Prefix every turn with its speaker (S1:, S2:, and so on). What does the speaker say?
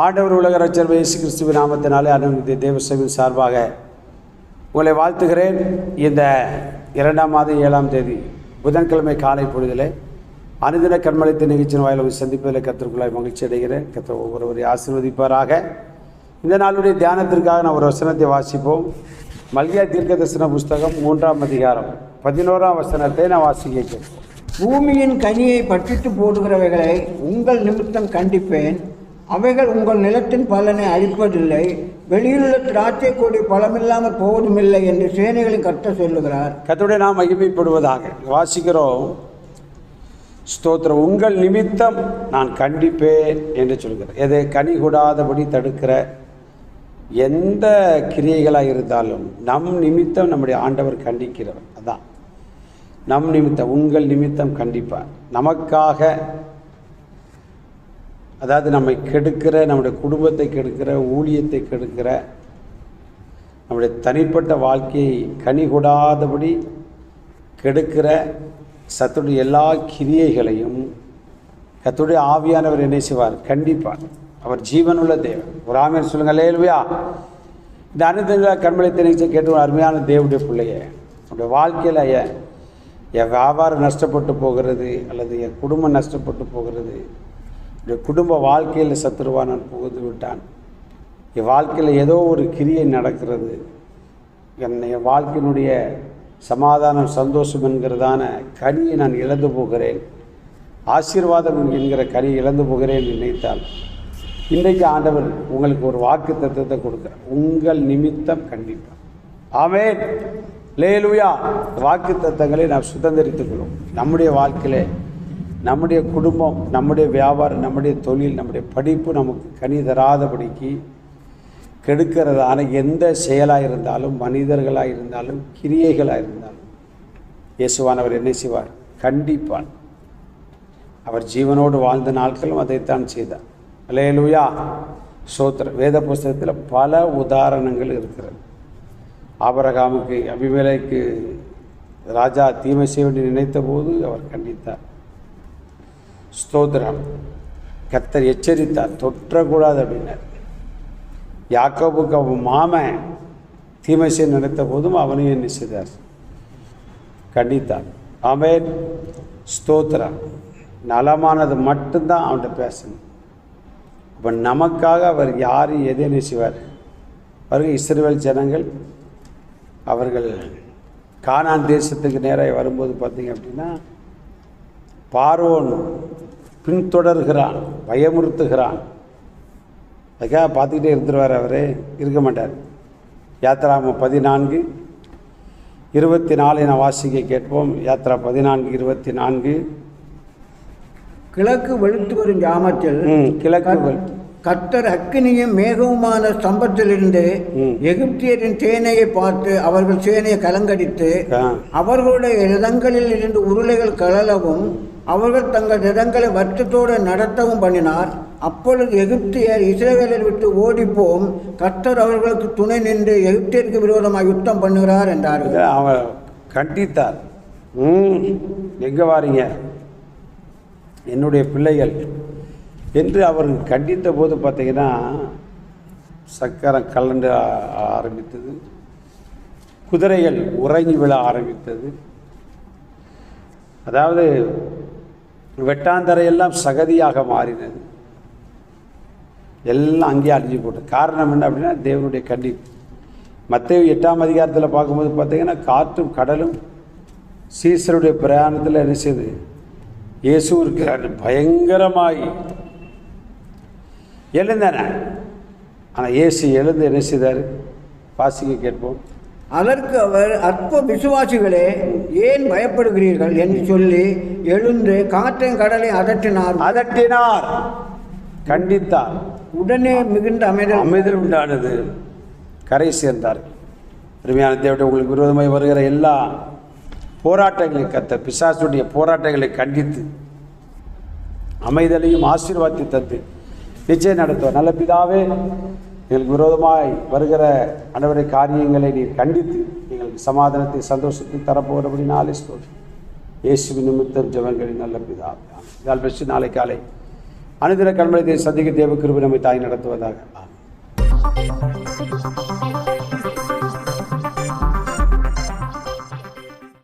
S1: ஆண்டவர் உலக ரச்சர் இயேசு கிறிஸ்துவ நாமத்தினாலே அனுமதி தேவசேவின் சார்பாக உங்களை வாழ்த்துகிறேன். இந்த இரண்டாம் மாதம் ஏழாம் தேதி புதன்கிழமை காலை பொழுதிலே அனுதின கண்மலைத்த நிகழ்ச்சியின் வாயிலாக சந்திப்பதில் கத்திற்குள்ளாய் மகிழ்ச்சி அடைகிறேன். கத்த ஒவ்வொருவரை ஆசீர்வதிப்பாராக. இந்த நாளுடைய தியானத்திற்காக நான் ஒரு வசனத்தை வாசிப்போம். மல்கியா தீர்க்க தரிசன புஸ்தகம் மூன்றாம் அதிகாரம் பதினோராம் வசனத்தை நான் வாசிக்க கேட்போம்
S2: பூமியின் கனியை பற்றிட்டு போடுகிறவைகளை உங்கள் நிமித்தம் கண்டிப்பேன். அவைகள் உங்கள் நிலத்தின் பலனை அளிப்பதில்லை வெளியிலுள்ள திராட்சை கொடி பலமில்லாமல் போவதுமில்லை என்று சேனைகளின் கர்த்த சொல்லுகிறார்.
S1: கர்த்தருடைய நாம் மகிமைப்படுவதாக வாசிக்கிறோம். ஸ்தோத்திரம். உங்கள் நிமித்தம் நான் கண்டிப்பேன் என்று சொல்கிறேன் எதை? கனி கூடாதபடி தடுக்கிற எந்த கிரியைகளாக இருந்தாலும் நம் நிமித்தம் நம்முடைய ஆண்டவர் கண்டிக்கிறவர். அதான். நம் நிமித்தம் உங்கள் நிமித்தம் கண்டிப்பார். நமக்காக அதாவது நம்மை கெடுக்கிற நம்முடைய குடும்பத்தை கெடுக்கிற ஊழியத்தை கெடுக்கிற நம்முடைய தனிப்பட்ட வாழ்க்கையை கனி கொடாதபடி கெடுக்கிற சத்துடைய எல்லா கிரியைகளையும் கத்துடைய ஆவியானவர் என்ன செய்வார்? கண்டிப்பார். அவர் ஜீவனுள்ள தேவன். ஒரு ஆமியர் சொல்லுங்க லேல்வியா இந்த அனுதின கண்மலை தெரிவிச்ச கேட்டு அருமையான தேவனுடைய பிள்ளைய உன்னுடைய வாழ்க்கையில் என் வியாபாரம் நஷ்டப்பட்டு போகிறது அல்லது என் குடும்பம் நஷ்டப்பட்டு போகிறது என்னுடைய குடும்ப வாழ்க்கையில் சத்துருவா நான் புகுந்து விட்டான். என் வாழ்க்கையில் ஏதோ ஒரு கிரியை நடக்கிறது. என்னை என் வாழ்க்கையினுடைய சமாதானம் சந்தோஷம் என்கிறதான கனியை நான் இழந்து போகிறேன். ஆசீர்வாதம் என்கிற கனியை இழந்து போகிறேன் நினைத்தால் இன்றைக்கு ஆண்டவர் உங்களுக்கு ஒரு வாக்கு தத்துவத்தை கொடுக்குறார். உங்கள் நிமித்தம் கண்டிப்பாக. ஆமே லேலுயா வாக்கு தத்தங்களை நாம் சுதந்திரித்துக் கொள்வோம். நம்முடைய வாழ்க்கையிலே நம்முடைய குடும்பம் நம்முடைய வியாபாரம் நம்முடைய தொழில் நம்முடைய படிப்பு நமக்கு கனி தராதபடிக்கு கெடுக்கிறதான எந்த செயலாக இருந்தாலும் மனிதர்களாக இருந்தாலும் கிரியைகளாக இருந்தாலும் இயேசுவானவர் என்ன செய்வார்? கண்டிப்பான். அவர் ஜீவனோடு வாழ்ந்த நாட்களும் அதைத்தான் செய்தார். அலையலுயா சோத்திர வேத புஸ்தகத்தில் பல உதாரணங்கள் இருக்கிறது. ஆபரகாமுக்கு அபிவேலைக்கு ராஜா தீமை செய்ய வேண்டி நினைத்த போது அவர் கண்டித்தார். ஸ்தோத்ரம் கத்தர் எச்சரித்தார் தொற்றக்கூடாது அப்படின்னார். யாக்கோபுக்கு அவன் மாமன் தீமை செய்ய போதும் அவனையும் என்ன செய்தார்? கண்டித்தான். அவன் ஸ்தோத்திரம். நலமானது மட்டும்தான் அவன்கிட்ட பேசணும். அப்போ நமக்காக அவர் யார் எதை நினைச்சுவார் பாருங்கள் இஸ்ரேல் ஜனங்கள் அவர்கள் கானான் தேசத்துக்கு நேராக வரும்போது பார்த்தீங்க அப்படின்னா பார்வோன் பின்தொடர்கிறான் பயமுறுத்துகிறான். அதுக்காக பார்த்துக்கிட்டே இருந்துருவார் அவர். இருக்க மாட்டார். யாத்ராம பதினான்கு இருபத்தி நாலு நான் வாசிக்க கேட்போம். யாத்ரா பதினான்கு இருபத்தி நான்கு
S2: கிழக்கு வெளுத்து வரும் ஜாமத்தில்
S1: ம், கிழக்கு
S2: கர்த்தர் அக்கினியும் மேகவுமான ஸ்தம்பத்திலிருந்து. எகிப்தியரின் சேனையை பார்த்து அவர்கள் சேனையை கலங்கடித்து அவர்களுடைய ரதங்களில் இருந்து உருளைகள் கழலவும் அவர்கள் தங்கள் ரதங்களை வட்டத்தோடு நடத்தவும் பண்ணினார். அப்பொழுது எகிப்தியர் இஸ்ரவேலை விட்டு ஓடிப்போம். கர்த்தர் அவர்களுக்கு துணை நின்று எகிப்தியருக்கு விரோதமாக யுத்தம் பண்ணுகிறார் என்றார்கள்.
S1: அவர் கண்டித்தார். எங்கே வாரீங்க? என்னுடைய பிள்ளைகள். என்று அவர் கண்டித்த போது பார்த்தீங்கன்னா சக்கரம் கலண்டு ஆரம்பித்தது. குதிரைகள் உறங்கி விழ ஆரம்பித்தது. அதாவது வெட்டாந்தரையெல்லாம் சகதியாக மாறினது. எல்லாம் அங்கேயே அழிஞ்சு போட்டு காரணம் என்ன அப்படின்னா தேவனுடைய கண்டிப்பு மத்திய எட்டாம் அதிகாரத்தில் பார்க்கும்போது பார்த்தீங்கன்னா காற்றும் கடலும் சீசருடைய பிரயாணத்தில் என்ன செய்யுது இயேசு இருக்கிறார். பயங்கரமாய். எழுந்தன. ஆனால் இயேசு எழுந்து என்ன செய்தார்? வாசிக்க கேட்போம்.
S2: அதற்கு அவர் அற்ப விசுவாசிகளே ஏன் பயப்படுகிறீர்கள்? என்று சொல்லி எழுந்து காற்றையும் கடலை அதட்டினார்.
S1: அதட்டினார். கண்டித்தார்.
S2: உடனே மிகுந்த அமைதல்.
S1: அமைதல் உண்டானது. கரை சேர்ந்தார். அருமையான தேவட்டை உங்களுக்கு விரோதமாய் வருகிற எல்லா போராட்டங்களை கத்த பிசாசுடைய போராட்டங்களை கண்டித்து அமைதலையும் ஆசீர்வாதத்தை தந்து நிச்சயம் நடத்துவார். நல்ல பிதாவே எங்களுக்கு விரோதமாய் வருகிற அனைவரை காரியங்களை நீர் கண்டித்து எங்களுக்கு சமாதானத்தை சந்தோஷத்தை தரப்போகிறபடி நாளை ஸ்தோத்திரம் இயேசுவின் நிமித்தம் ஜெபங்களின் நல்ல பிதாவே இதால் பெற்று நாளை காலை அனுதின கண்மலை சந்திக்க தேவ கிருபி நம்மை தாய் நடத்துவதாக ஆமென்.